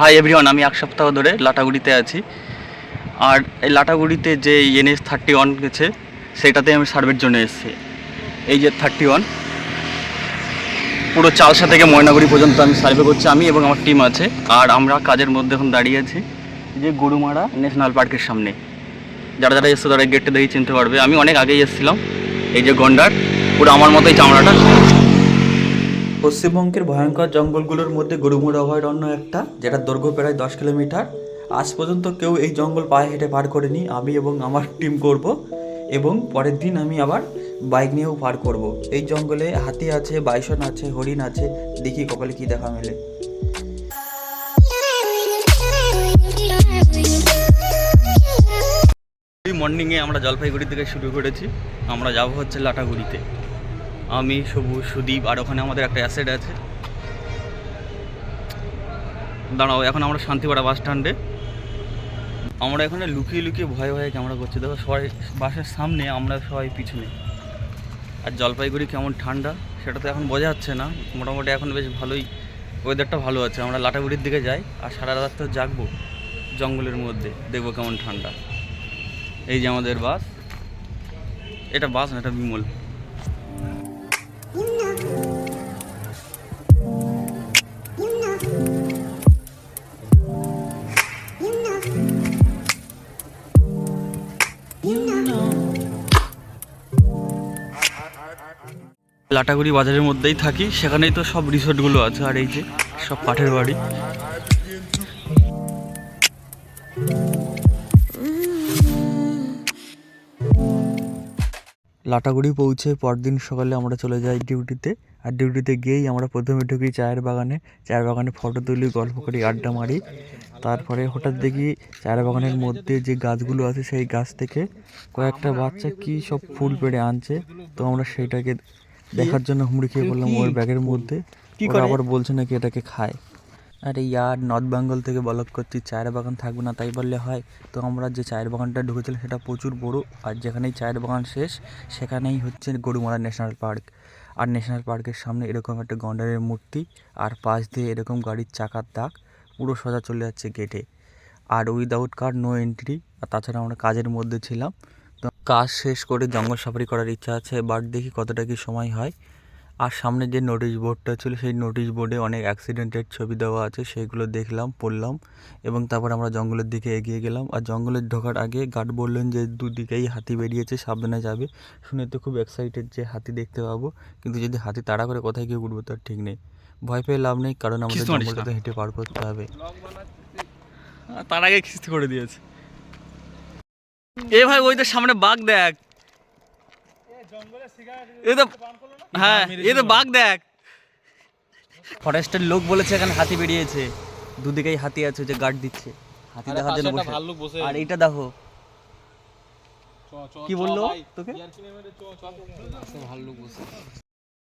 Hi everyone আমি এক সপ্তাহ ধরে লাটাগুড়িতে আছি। আর এই লাটাগুড়িতে যে এনএস থার্টি ওয়ান গেছে, সেটাতে আমি সার্ভের জন্য এসেছি। এই যে থার্টি ওয়ান পুরো চালসা থেকে ময়নাগুড়ি পর্যন্ত আমি সার্ভে করছি, আমি এবং আমার টিম আছে। আর আমরা কাজের মধ্যে এখন দাঁড়িয়ে আছি যে গরুমারা ন্যাশনাল পার্কের সামনে। যারা যারা এসছে তারা গেটটা দেখে চিনতে পারবে। আমি অনেক আগেই এসেছিলাম, এই যে গন্ডার, পুরো আমার মতোই চামড়াটা। পশ্চিমবঙ্গের ভয়ঙ্কর জঙ্গলগুলোর মধ্যে গরুমুড় অভয়ারণ্য একটা যেটা দৈর্ঘ্য প্রায় দশ কিলোমিটার। আজ পর্যন্ত কেউ এই জঙ্গল পায়ে হেঁটে পার করেনি, আমি এবং আমার টিম করব এবং পরের দিন আমি আবার বাইক নিয়েও পার করব। এই জঙ্গলে হাতি আছে বাইসন আছে, হরিণ আছে, দেখি কপালে কি দেখা মেলে। মর্নিংয়ে আমরা জলপাইগুড়ি থেকে শুরু করেছি, আমরা যাব হচ্ছে লাটাগুড়িতে। আমি সবুজ সুদীপ আর ওখানে আমাদের একটা অ্যাসেট আছে। দাঁড়াও, এখন আমরা শান্তিপাড়া বাস স্ট্যান্ডে আমরা এখানে লুকিয়ে লুকিয়ে ভয়ে ভয়ে ক্যামেরা করছি। দেখো সবাই বাসের সামনে, আমরা সবাই পিছনে। আর জলপাইগুড়ি কেমন ঠান্ডা, সেটা তো এখন বোঝা যাচ্ছে না। মোটামুটি এখন বেশ ভালোই ওয়েদারটা ভালো আছে। আমরা লাটাগুড়ির দিকে যাই, আর সারা রাত তো জাগবো জঙ্গলের মধ্যে, দেখব কেমন ঠান্ডা। এই যে আমাদের বাস এটা বাস না, এটা বিমল? লাটাগুড়ি বাজারের মধ্যেই থাকি, সেখানেই তো সব রিসোর্টগুলো আছে, আর এই যে সব কাঠের বাড়ি। লাটাগুড়ি পৌঁছে পরদিন সকালে আমরা চলে যাই ডিউটিতে। আর ডিউটিতে গিয়েই আমরা প্রথমে ঢুকি চায়ের বাগানে। চায়ের বাগানে ফটো তুলি গল্প করি আড্ডা মারি। তারপরে হঠাৎ দেখি চায়ের বাগানের মধ্যে যে গাছগুলো আছে সেই গাছ থেকে কয়েকটা বাচ্চা কি সব ফুল পেড়ে আনছে। তো আমরা সেইটাকে দেখার জন্য হুমড়ি খেয়ে বললাম ওর ব্যাগের মধ্যে। কি করে? আবার বলছে নাকি এটাকে খায়। আরে ইয়ার নর্থ বেঙ্গল থেকে বলক করছি, চায়ের বাগান থাকবে না, তাই বললে হয়। তো আমরা যে চায়ের বাগানটা ঢুকেছিলাম সেটা প্রচুর বড়, আর যেখানেই চায়ের বাগান শেষ, সেখানেই হচ্ছে গরুমারা ন্যাশনাল পার্ক আর ন্যাশনাল পার্কের সামনে এরকম একটা গন্ডারের মূর্তি, আর পাশ দিয়ে এরকম গাড়ির চাকার দাগ, পুরো সোজা চলে যাচ্ছে গেটে আর উইদাউট কার নো এন্ট্রি আর তাছাড়া আমরা কাজের মধ্যে ছিলাম। তো কাজ শেষ করে জঙ্গল সাফারি করার ইচ্ছা আছে বাট দেখি কতটা কি সময় হয়। আর সামনে যে নোটিশ বোর্ডটা ছিল সেই নোটিশ বোর্ডে অনেক অ্যাক্সিডেন্টের ছবি দেওয়া আছে সেইগুলো দেখলাম পড়লাম এবং তারপর আমরা জঙ্গলের দিকে এগিয়ে গেলাম। আর জঙ্গলে ঢোকার আগে গার্ড বললেন যে দুদিকেই হাতি বেরিয়েছে সাবধানে যাবে। শুনে তো খুব এক্সাইটেড যে হাতি দেখতে পাবো কিন্তু যদি হাতি তাড়া করে কোথায় গিয়ে উঠবো তার ঠিক নেই। ভয় পেয়ে লাভ নেই কারণ আমাদের জঙ্গলটা তো হেঁটে পার করতে হবে। তার আগে খিস্তি করে দিয়েছে। এ ভাই ওই তো সামনে বাঘ দেখ। হ্যাঁ এ তো বাঘ দেখ। ফরেস্টের লোক বলেছে এখানে হাতি বেরিয়েছে। দুদিকেই হাতি আছে যে গার্ড দিচ্ছে। হাতি দেখার জন্য বসে। আর এইটা দেখো। কি বলল তোকে?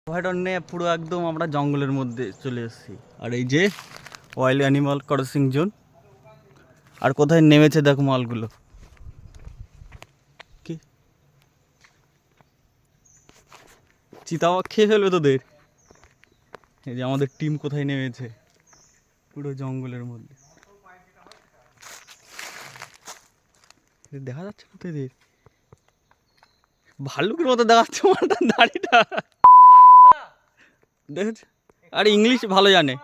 অভয়ারণ্যে পুরো একদম আমরা জঙ্গলের মধ্যে চলে এসেছি। আর এই যে ওয়াইল্ড অ্যানিমাল ক্রসিং জোন আর কোথায় নেমেছে দেখো মালগুলো। চিতাবাঘ খেয়ে ফেলবে তোদের। এই যে আমাদের টিম কোথায় নেমেছে? পুরো জঙ্গলের মধ্যে। দেখা যাচ্ছে এদের? ভাল্লুকের মতো দেখাচ্ছে মালটা দাড়িটা। দেখেছ? আর ইংলিশ ভালো জানে।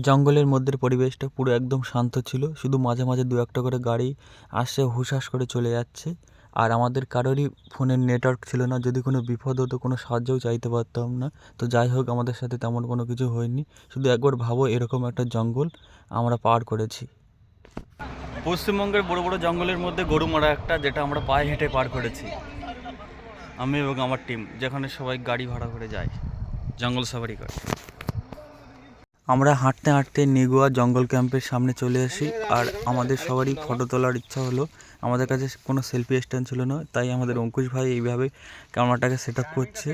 জঙ্গলের মধ্যের পরিবেশটা পুরো একদম শান্ত ছিল। শুধু মাঝে মাঝে দু একটা করে গাড়ি আসছে হুশাস করে চলে যাচ্ছে। আর আমাদের কারোরই ফোনের নেটওয়ার্ক ছিল না, যদি কোনো বিপদ হতো, কোনো সাহায্যও চাইতে পারতাম না। তো যাই হোক, আমাদের সাথে তেমন কোনো কিছু হয়নি। শুধু একবার ভাবো, এরকম একটা জঙ্গল আমরা পার করেছি। পশ্চিমবঙ্গের বড় বড় জঙ্গলের মধ্যে গরুমারা একটা, যেটা আমরা পায়ে হেঁটে পার করেছি। আমি এবং আমার টিম যেখানে সবাই গাড়ি ভাড়া করে যায়। জঙ্গল সাফারি করে। আমরা হাঁটতে হাঁটতে নেগুয়া জঙ্গল ক্যাম্পের সামনে চলে আসি, আর আমাদের সবারই ফটো তোলার ইচ্ছা হলো। আমাদের কাছে কোনো সেলফি স্ট্যান্ড ছিল না, তাই আমাদের অঙ্কুশ ভাই এইভাবে ক্যামেরাটাকে সেট আপ করছে।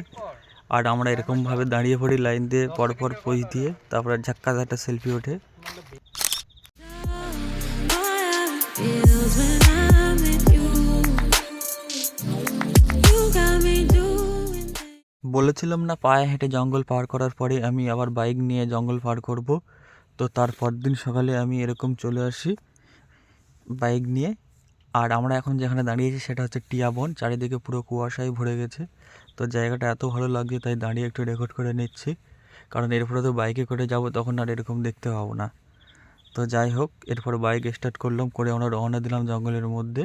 আর আমরা এরকমভাবে দাঁড়িয়ে পড়ি লাইন দিয়ে, পরপর পোজ দিয়ে, তারপরে ঝাক্কা ঝাক্কা সেলফি ওঠে। বলেছিলাম না পায়ে হেঁটে জঙ্গল পার করার পরে আমি আবার বাইক নিয়ে জঙ্গল পার করব। তো তার পরদিন সকালে আমি এরকম চলে আসি বাইক নিয়ে। আর আমরা এখন যেখানে দাঁড়িয়েছি সেটা হচ্ছে টিয়া বন, চারিদিকে পুরো কুয়াশায় ভরে গেছে। তো জায়গাটা এত ভালো লাগছে তাই দাঁড়িয়ে একটু রেকর্ড করে নিচ্ছি। কারণ এরপরে তো বাইকে করে যাব তখন আর এরকম দেখতে পাবো না। তো যাই হোক, এরপর বাইক স্টার্ট করলাম, করে আমরা রওনা দিলাম জঙ্গলের মধ্যে।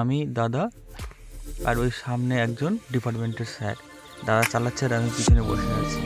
আমি, দাদা আর ওই সামনে একজন ডিপার্টমেন্টের স্যার দাদা চালাচ্ছে আর আমি পিছনে বসে আছি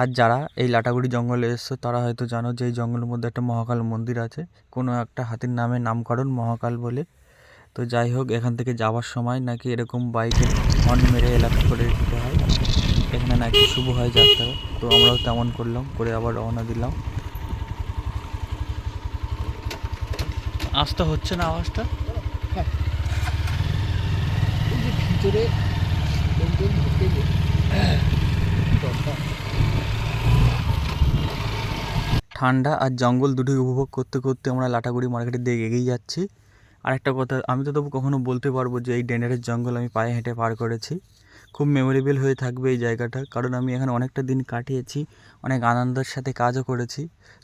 আর যারা এই লাটাগুড়ি জঙ্গলে এসছো, তারা হয়তো জানো যে এই জঙ্গলের মধ্যে একটা মহাকাল মন্দির আছে। কোনো একটা হাতির নামে নামকরণ মহাকাল বলে। তো যাই হোক, এখান থেকে যাওয়ার সময় নাকি এরকম বাইকে হর্ন মেরে এলাকা করে দিতে হয়। এখানে নাকি শুভ হয় যাত্রা তো আমরাও তেমন করলাম, করে আবার রওনা দিলাম। আসতে হচ্ছে না আওয়াজটা? এই যে ভিতরে লোকজন ঢুকে যে দরকার ঠান্ডা আর জঙ্গল দুটোই উপভোগ করতে করতে আমরা লাটাগুড়ি মার্কেটের দিকে এগিয়ে যাচ্ছি। আর একটা কথা, আমি তো তবু কখনো বলতে পারব যে এই ডেনারের জঙ্গল আমি পায়ে হেঁটে পার করেছি। খুব মেমোরেবল হয়ে থাকবে এই জায়গাটা, কারণ আমি এখানে অনেকটা দিন কাটিয়েছি, অনেক আনন্দের সাথে কাজও করেছি।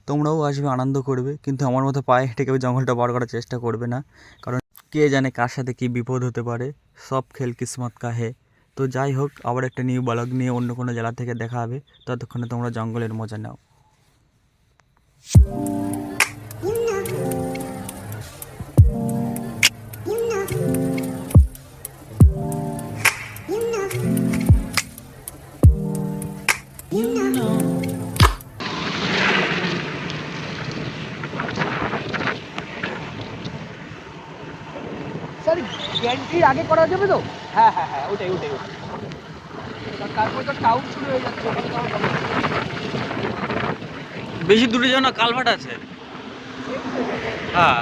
তোমরাও আসবে, আনন্দ করবে, কিন্তু আমার মতো পায়ে হেঁটে কেউ জঙ্গলটা পার করার চেষ্টা করবে না। কারণ কে জানে কার সাথে কী বিপদ হতে পারে, সব খেল কিসমত কাহে। তো যাই হোক, আবার একটা নিউ ব্লগ নিয়ে অন্য কোনো জেলা থেকে দেখা হবে, ততক্ষণে তোমরা জঙ্গলের মজা নাও। স্যার গ্যান্ট্রির আগে করা যাবে তো? হ্যাঁ হ্যাঁ হ্যাঁ ওটাই ওটাই ওটাই। তারপরে তো টাউন শুরু হয়ে যাচ্ছে বেশি দূরে যেন কালভার্ট আছে। হ্যাঁ।